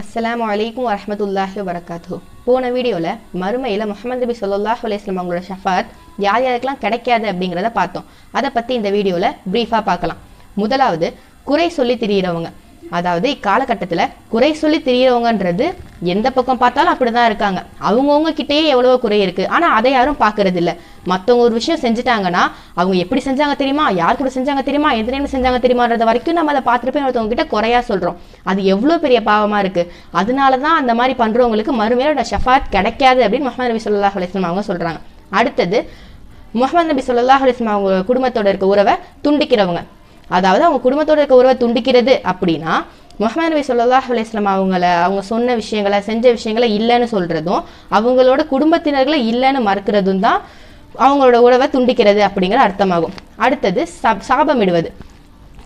அஸ்லாம் வலைக்கும் வரமத்துல்லாஹி வரகாத்து போன வீடியோவில் மறுமையில் முகமது நபி ஸல்லல்லாஹு அலையம் அவங்களோட ஷஃபாத் யார் யாருக்கெல்லாம் கிடைக்காது அப்படிங்கிறத பார்த்தோம். அதை பற்றி இந்த வீடியோவில் ப்ரீஃபாக பார்க்கலாம். முதலாவது குறை சொல்லி திரியிறவங்க. அதாவது இக்காலகட்டத்தில் குறை சொல்லி திரியிறவங்கன்றது எந்த பக்கம் பார்த்தாலும் அப்படிதான் இருக்காங்க. அவங்கவுங்க கிட்டேயே எவ்வளவோ குறை இருக்கு. ஆனால் அதை யாரும் பார்க்கறது இல்லை மற்றவங்க ஒரு விஷயம் செஞ்சுட்டாங்கன்னா அவங்க எப்படி செஞ்சாங்க தெரியுமா? யார் கூட செஞ்சாங்க தெரியுமா? எந்த நேரம் செஞ்சாங்க தெரியுமான்றது வரைக்கும் நம்ம அதை பார்த்துட்டு ஒருத்தவங்க கிட்ட குறையா சொல்றோம். அது எவ்வளோ பெரிய பாவமா இருக்கு. அதனால தான் அந்த மாதிரி பண்றவங்களுக்கு மறுமையோட ஷஃபாத் கிடைக்காது அப்படின்னு முகமது நபி சொல்லா அலிஸ்லாம் அவங்க சொல்றாங்க. அடுத்தது முகமது நபி சொல்லா அலிஸ்லாம் அவங்க குடும்பத்தோட இருக்க உறவை துண்டிக்கிறவங்க. அதாவது அவங்க குடும்பத்தோடு இருக்க உறவை துண்டிக்கிறது அப்படின்னா முகமது நபி சொல்லாஹ் அலிஸ்லாம் அவங்கள அவங்க சொன்ன விஷயங்களை செஞ்ச விஷயங்களை இல்லைன்னு சொல்கிறதும் அவங்களோட குடும்பத்தினர்களை இல்லைன்னு மறுக்கிறதும் தான் அவங்களோட உறவை துண்டிக்கிறது அப்படிங்கிற அர்த்தமாகும். அடுத்தது சாப் சாபமிடுவது.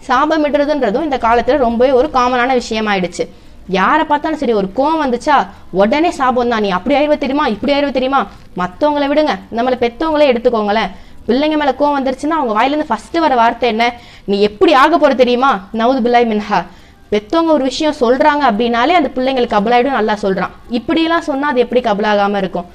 சாபமிடுறதுன்றதும் இந்த காலத்தில் ரொம்பவே ஒரு காமனான விஷயமாயிடுச்சு. யாரை பார்த்தாலும் சரி ஒரு கோவம் வந்துச்சா உடனே சாபம் தான் நீ அப்படி ஆயிடுவ தெரியுமா இப்படி ஆயிடுவ தெரியுமா? மற்றவங்களை விடுங்க. நம்மளை பெற்றவங்களே எடுத்துக்கோங்களேன். பிள்ளைங்க மேல கோவம் வந்துருச்சுன்னா அவங்க வாயிலிருந்து ஃபர்ஸ்ட் வர வார்த்தை என்ன? நீ எப்படி ஆக போற தெரியுமா? நவுது பில்லாய் மின்ஹா. பெத்தவங்க ஒரு விஷயம் சொல்றாங்க அப்படின்னாலே அந்த பிள்ளைங்களுக்கு கபலாயிடும் நல்லா சொல்றான். இப்படியெல்லாம் சொன்னா அது எப்படி கபலாகாம இருக்கும்?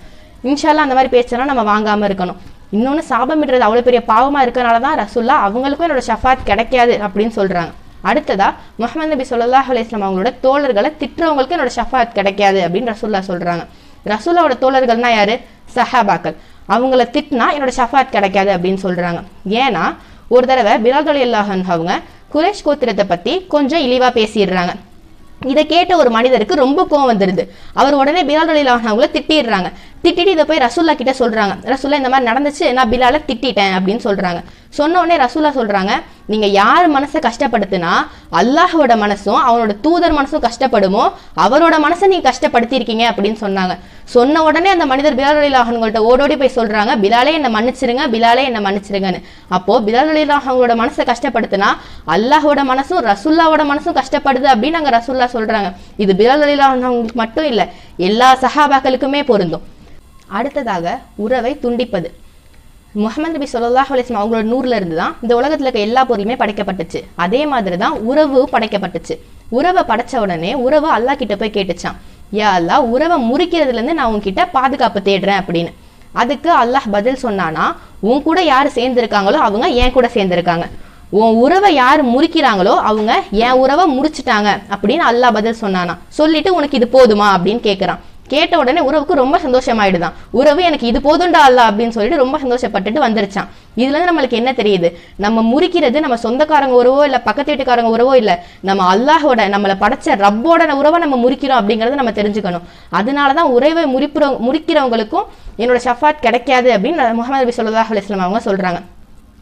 இன்ஷால்லா அந்த மாதிரி பேச்செல்லாம் நம்ம வாங்காம இருக்கணும். இன்னொன்று சாபமிடுறது அவ்வளோ பெரிய பாவமாக இருக்கிறனால தான் ரசுல்லா அவங்களுக்கும் என்னோட ஷஃபாத் கிடைக்காது அப்படின்னு சொல்கிறாங்க அடுத்ததா முகமது நபி ஸல்லல்லாஹு அலிஸ்லாம் அவங்களோட தோழர்களை திட்டுறவங்களுக்கு என்னோட ஷஃபாத் கிடைக்காது அப்படின்னு ரசுல்லா சொல்கிறாங்க ரசுல்லாவோட தோழர்கள்னா யாரு? சஹாபாக்கள். அவங்கள திட்டினா என்னோட ஷஃபாத் கிடைக்காது அப்படின்னு சொல்கிறாங்க ஏன்னா ஒரு தடவை பிலால் அலி அவங்க குரேஷ் கோத்திரத்தை பற்றி கொஞ்சம் இழிவாக பேசிடுறாங்க. இதை கேட்ட ஒரு மனிதருக்கு ரொம்ப கோவம் வந்துடுது அவர் உடனே பிலால் அலி அவங்கள திட்டிடுறாங்க. திட்டிட்டு இதை போய் ரசூல்லா கிட்ட சொல்கிறாங்க ரசூல்லா இந்த மாதிரி நடந்துச்சு நான் பிலால திட்டிட்டேன் அப்படின்னு சொல்கிறாங்க சொன்ன உடனே ரசூல்லா சொல்றாங்க நீங்க யார் மனசை கஷ்டப்படுத்தினா அல்லாஹோட மனசும் அவனோட தூதர் மனசும் கஷ்டப்படுமோ அவரோட மனசை நீங்க கஷ்டப்படுத்தியிருக்கீங்க அப்படின்னு சொன்னாங்க. சொன்ன உடனே அந்த மனிதர் பிலால் அலி ஓடோடி போய் சொல்றாங்க பிலாலே என்னை மன்னிச்சிருங்க பிலாலே என்னை மன்னிச்சிருங்கன்னு. அப்போ பிலால் அலி மனசை கஷ்டப்படுத்தினா அல்லாஹோட மனசும் ரசுல்லாவோட மனசும் கஷ்டப்படுது அப்படின்னு அங்க ரசுல்லா சொல்றாங்க. இது பிலால் அலி மட்டும் இல்லை எல்லா சஹாபாக்களுக்குமே பொருந்தும். அடுத்ததாக உறவை துண்டிப்பது. முகமது நபி ஸல்லல்லாஹு அலிஸ்லாம் அவங்களோட நூறுல இருந்து தான் இந்த உலகத்துல இருக்க எல்லா பொருளுமே படைக்கப்பட்டுச்சு. அதே மாதிரி தான் உறவு படைக்கப்பட்டுச்சு. உறவை படைச்ச உடனே உறவு அல்லாஹ் கிட்ட போய் கேட்டுச்சான். யா அல்லாஹ் உறவை முறிக்கிறதுல இருந்து நான் உங்ககிட்ட பாதுகாப்பு தேடுறேன் அப்படின்னு. அதுக்கு அல்லாஹ் பதில் சொன்னானா உன் கூட யார் சேர்ந்துருக்காங்களோ அவங்க என் கூட சேர்ந்துருக்காங்க. உன் உறவை யார் முறிக்கிறாங்களோ அவங்க என் உறவை முறிச்சிட்டாங்க அப்படின்னு அல்லாஹ் பதில் சொன்னானா. சொல்லிட்டு உனக்கு இது போதுமா? அப்படின்னு கேட்குறான் கேட்ட உடனே உறவுக்கு ரொம்ப சந்தோஷமாயிடுதான். உறவு எனக்கு இது போதுண்டா அல்ல அப்படின்னு சொல்லிட்டு ரொம்ப சந்தோஷப்பட்டுட்டு வந்துருச்சான் இதுல இருந்து நம்மளுக்கு என்ன தெரியுது? நம்ம முறிக்கிறது நம்ம சொந்தக்காரங்க உறவோ இல்ல பக்கத்து வீட்டுக்காரங்க உறவோ இல்ல நம்ம அல்லாஹோட நம்மளை படைச்ச ரப்போட உறவை நம்ம முறிக்கிறோம் அப்படிங்கறத நம்ம தெரிஞ்சுக்கணும். அதனாலதான் உறவை முறிப்புற முறிக்கிறவங்களுக்கும் என்னோட ஷஃபாட் கிடைக்காது அப்படின்னு முகமது நபி சொல்லாஹ் அலுவலாம் அவங்க சொல்றாங்க.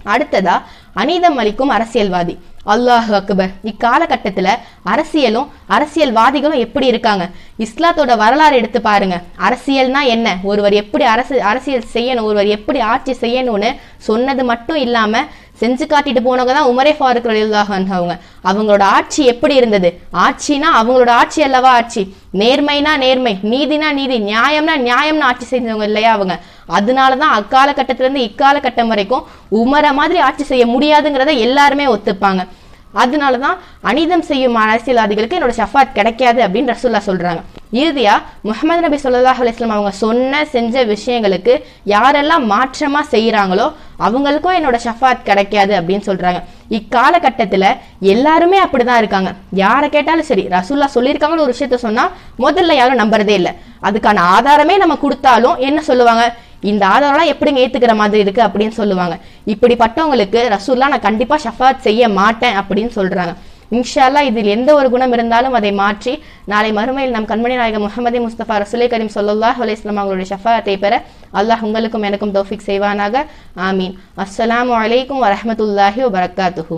அடுத்ததா அனிதம் அளிக்கும் அரசியல்வாதி. அல்லாஹ் அக்பர். இக்காலகட்டத்தில் அரசியலும் அரசியல்வாதிகளும் எப்படி இருக்காங்க? இஸ்லாத்தோட வரலாறு எடுத்து பாருங்க. அரசியல்னா என்ன? ஒருவர் எப்படி அரசு அரசியல் செய்யணும்? ஒருவர் எப்படி ஆட்சி செய்யணும்னு சொன்னது மட்டும் இல்லாமல் செஞ்சு காட்டிட்டு போனவங்க தான் உமரே ஃபாருக் அவங்க. அவங்களோட ஆட்சி எப்படி இருந்தது? ஆட்சினா அவங்களோட ஆட்சி அல்லவா ஆட்சி? நேர்மைனா நேர்மை நீதினா நீதி நியாயம்னா நியாயம்னு ஆட்சி செஞ்சவங்க இல்லையா அவங்க? அதனால தான் அக்கால கட்டத்திலேருந்து இக்கால இக்காலகட்டம் வரைக்கும் உமர மாதிரி ஆட்சி செய்ய முடியாதுங்கிறத எல்லாருமே ஒத்துப்பாங்க. அதனால தான் அனிதம் செய்யும் அரசியல்வாதிகளுக்கு என்னோட ஷஃபாத் கிடைக்காது அப்படின்னு ரசூல்லா சொல்கிறாங்க இறுதியாக முகமது நபி சொல்லாஹ் அலிஸ்லாம் அவங்க சொன்ன செஞ்ச விஷயங்களுக்கு யாரெல்லாம் மாற்றமாக செய்கிறாங்களோ அவங்களுக்கும் என்னோட ஷஃபாத் கிடைக்காது அப்படின்னு சொல்கிறாங்க இக்காலகட்டத்தில் எல்லாருமே அப்படிதான் இருக்காங்க. யாரை கேட்டாலும் சரி ரசூல்லா சொல்லியிருக்காங்கன்னு ஒரு விஷயத்த சொன்னால் முதல்ல யாரும் நம்புறதே இல்லை. அதுக்கான ஆதாரமே நம்ம கொடுத்தாலும் என்ன சொல்லுவாங்க? இந்த ஆதாரம்லாம் எப்படிங்க ஏத்துக்கிற மாதிரி இருக்கு அப்படின்னு சொல்லுவாங்க. இப்படிப்பட்டவங்களுக்கு ரசூல்லா நான் கண்டிப்பா ஷஃபாத் செய்ய மாட்டேன் அப்படின்னு சொல்றாங்க. இன்ஷால்லா இதில் எந்த ஒரு குணம் இருந்தாலும் அதை மாற்றி நாளை மறுமையில் நம் கண்மணி நாயகம் முகமது முஸ்தபா ரசூலை கரீம் ஸல்லல்லாஹு அலையம் அவங்களுடைய ஷஃபாத்தை பெற அல்லாஹ் உங்களுக்கும் எனக்கும் தௌஃபிக் செய்வானாக. ஆமீன். அஸ்லாம் வலைக்கும் வரமத்துல்லாஹி வபரகாத்துஹு.